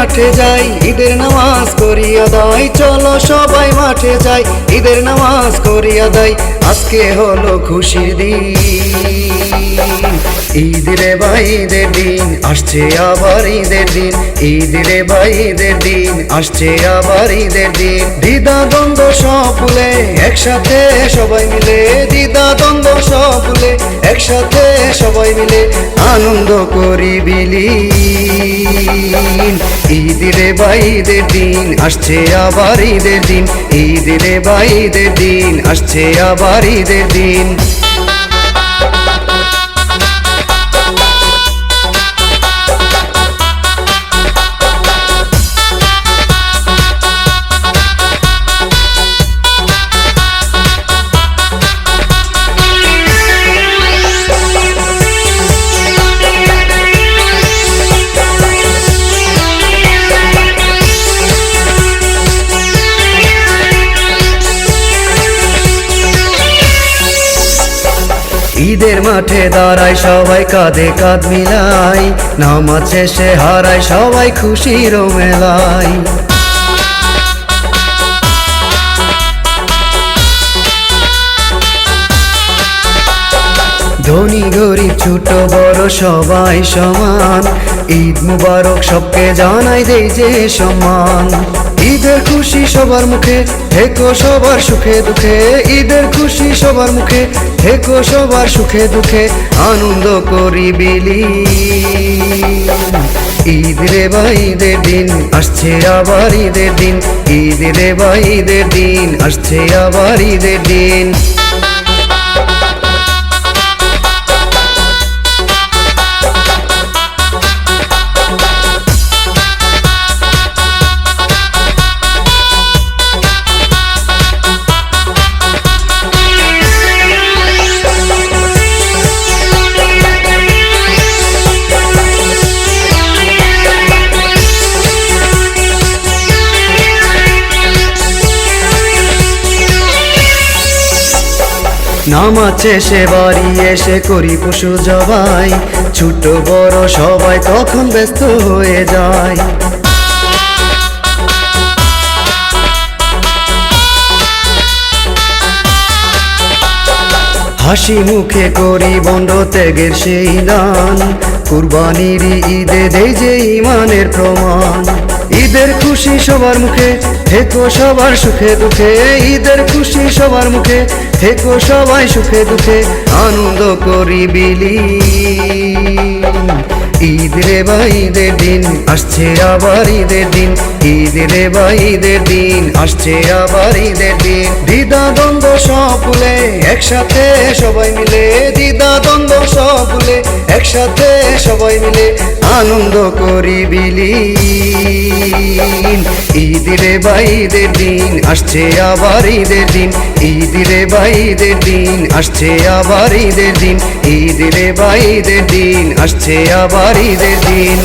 মাঠে যাই, ঈদের নামাজ করিয়া দাই চলো সবাই মাঠে যাই, ঈদের নামাজ করিয়া দাই আজকে হলো খুশির দিন। ঈদের দিন, আসছে আবার ঈদের দিন। ঈদের দিন, আসছে আবার ঈদের দিন। দ্বিধা দ্বন্দ্ব সব ভুলে একসাথে সবাই মিলে। দ্বিধা দ্বন্দ্ব সব ভুলে একসাথে সবাই মিলে আনন্দ করি বিলি ঈদের দিন, আসছে আবার ঈদের দিন। ঈদের দিন, আসছে আবার ঈদের দিন। ঈদের মাঠে দাঁড়ায় সবাই কাঁধে কাঁধ মিলাই, নামাজ শেষে হারায় সবাই খুশির মেলায়। ধনী, গরিব, ছোট, বড় সবাই সমান। ঈদ মুবারক সবকে জানাই দেই যে সম্মান। ঈদের খুশি সবার মুখে, থেকো সবার সুখে দুঃখে। ঈদের খুশি সবার মুখে, থেকো সবার সুখে দুঃখে। আনন্দ করি বিলি ঈদ রে বা দিন, আসছে আবার ঈদের দিন। ঈদ রে বা দিন, আসছে আবার ঈদের দিন। নামাজ শেষে বাড়ি, এসে করি পশু জবাই। ছোট, বড়, সবাই তখন ব্যস্ত হয়ে যায়। হাসি মুখে করি বন্ড ত্যাগের সেই দান। কুরবানির ঈদে দেই যে ইমানের প্রমাণ। ঈদের খুশি সবার মুখে, থেকো সবার সুখে দুঃখে। ঈদের খুশি সবার মুখে, থেকো সবাই সুখে দুঃখে। আনন্দ করি বিলি ঈদ রে বা ঈদের দিন, আসছে আবার ঈদের দিন। ঈদ রে বা ঈদের দিন, আসছে আবার ঈদের দিন। দ্বিধা দ্বন্দ্ব সব একসাথে সবাই মিলে। দ্বিধা দ্বন্দ্ব সব একসাথে সবাই মিলে আনন্দ করি বিলি ঈদিরে বাইদের দিন, আসছে আবার ঈদের দিন। ঈদিরে বাইদের দিন, আসছে আবার ঈদের দিন। ঈদিরে বাইদের দিন, আসছে আবার ঈদের দিন।